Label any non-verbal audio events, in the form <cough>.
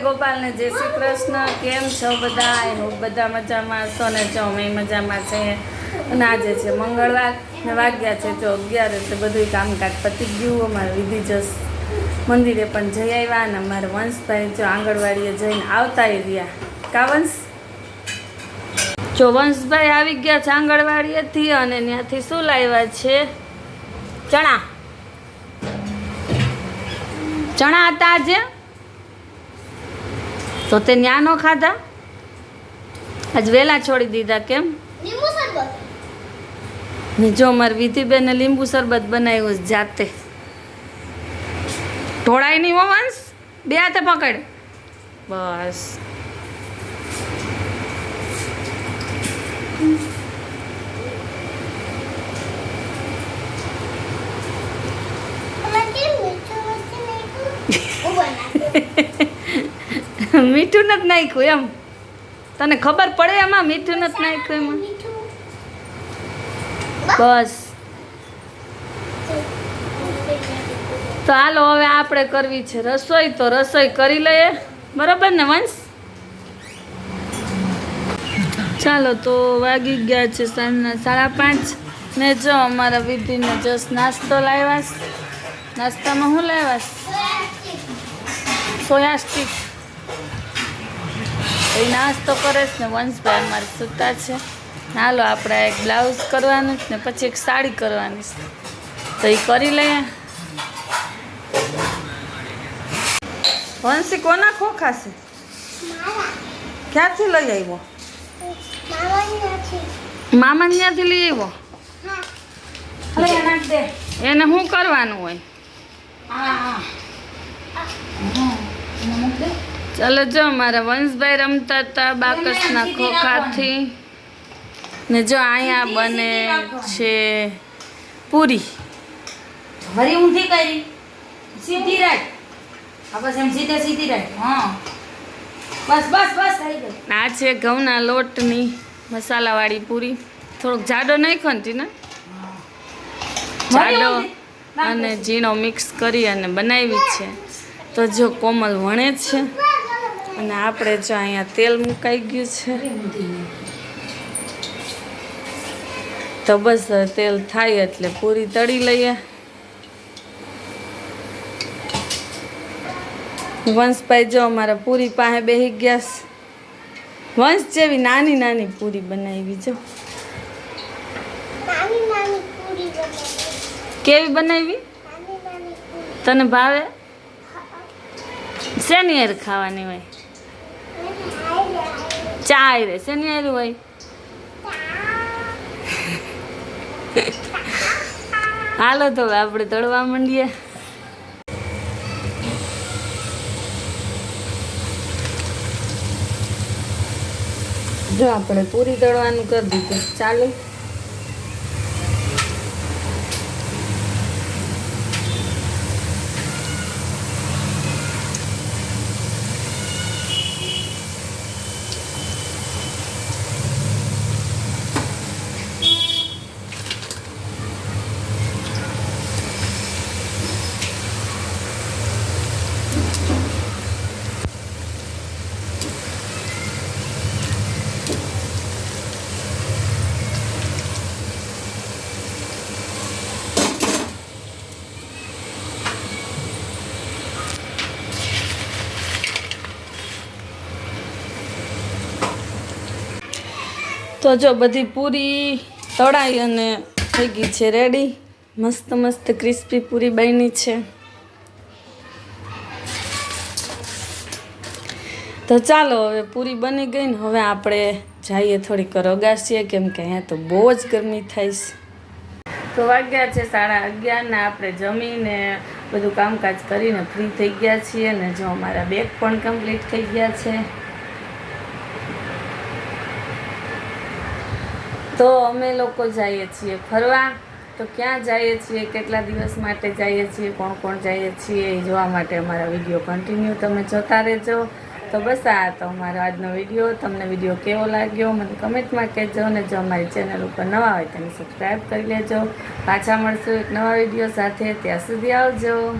ગોપાલને જય શ્રી કૃષ્ણ. કેમ છો બધા? બધા મજામાં છો ને જો અમે મજામાં છે. અને આજે છે મંગળવાર ને વાગ્યા છે જો અગિયાર એટલે બધું કામકાજ પતી ગયું. અમારે વિધિ જસ મંદિરે પણ જઈ આવ્યા અને અમારે વંશભાઈ જો આંગણવાડીએ જઈને આવતા રહ્યા. કા જો વંશભાઈ આવી ગયા છે આંગણવાડીએથી અને ત્યાંથી શું લાવ્યા છે? ચણા. ચણા હતા આજે? તો તે ન્યા નો ખાધા? આજ વહેલા છોડી દીધા કેમ? લીંબુ શરબત? ને જો મારી વિધિબેને લીંબુ શરબત બનાવ્યું જાતે. ઢોળાય નહીં હો વંશ. બે હાથે પકડ. બસ તમે કેમ મીઠું નથી નાખ્યું હું બનાવું <laughs> મીઠું નથી નાખ્યું એમ. તને ખબર પડે એમાં મીઠું નથી નાખ્યું એમાં? બસ. તો હાલો હવે આપણે કરવી છે રસોઈ. તો રસોઈ કરી લઈએ. બરાબર ને વંશ? ચાલો તો વાગી ગયા છે સાંજના સાડા પાંચ. ને જો અમારા વિધિને જસ નાસ્તો લાવ્યા નાસ્તામાં શું લાવ્યા સોયા સ્ટીક એ નાસ્તો કરે છે ને વંશભાઈ અમારે સૂતા છે. હાલો આપણે એક બ્લાઉઝ કરવાનું છે ને પછી એક સાડી કરવાની છે. તો એ કરી લઈએ. વંશી કોના ખોખા છે? ક્યાંથી લઈ આવ્યો? મામા ત્યાંથી લઈ આવ્યો? એને શું કરવાનું હોય? ચાલો જો મારા વંશભાઈ રમતા હતા બાકસના ખોખાથી. ને જો અહીંયા બને છે પૂરી. વળી ઊંધી કરી. સીધી રાખ. આ બસ એમ સીધે સીધી રાખ. હા. બસ બસ બસ થઈ ગઈ આ છે ઘઉંના લોટની મસાલાવાળી પૂરી. થોડોક જાડો નાખ્યો ને ટીના? જાડો અને ઝીણો મિક્સ કરી અને બનાવી છે. તો જો કોમલ વણે છે. અને આપણે જો અહીંયા તેલ મુકાઈ ગયું છે. તો બસ તેલ થાય એટલે પૂરી તળી લઈએ. વંશભાઈ જો અમારા પૂરી પાસે બેસી ગયા છે. વંશ જેવી નાની નાની પૂરી બનાવી જો. કેવી બનાવી? તને ભાવે? શેની ખાવાની હોય? ચા રે, શેની હારે હોય? હાલો તો આપણે તળવા માંડીએ. જો આપણે પૂરી તળવાનું કરી દીધું. ચાલુ. તો જો બધી પૂરી તળાઈ અને થઈ ગઈ છે રેડી મસ્ત મસ્ત ક્રિસ્પી પૂરી બની છે. તો ચાલો હવે પૂરી બની ગઈ ને હવે આપણે જઈએ થોડીક રગાસીએ કેમ કે અહીંયા તો બહુ જ ગરમી થાય છે. તો વાગ્યા છે સાડા અગિયાર ને આપણે જમીને બધું કામકાજ કરીને ફ્રી થઈ ગયા છીએ ને જો અમારા બેગ પણ કમ્પ્લીટ થઈ ગયા છે. તો અમે લોકો જઈએ છીએ ફરવા. તો ક્યાં જઈએ છીએ, કેટલા દિવસ માટે જઈએ છીએ, કોણ કોણ જઈએ છીએ, એ જોવા માટે અમારા વીડિયો કન્ટિન્યુ તમે જોતા રહેજો. તો બસ આ તો અમારો આજનો વીડિયો. તમને વીડિયો કેવો લાગ્યો, મને કમેન્ટમાં કહેજો અને જો અમારી ચેનલ ઉપર નવા હોય તેને સબસ્ક્રાઈબ કરી લેજો. પાછા મળશું એક નવા વીડિયો સાથે. ત્યાં સુધી આવજો.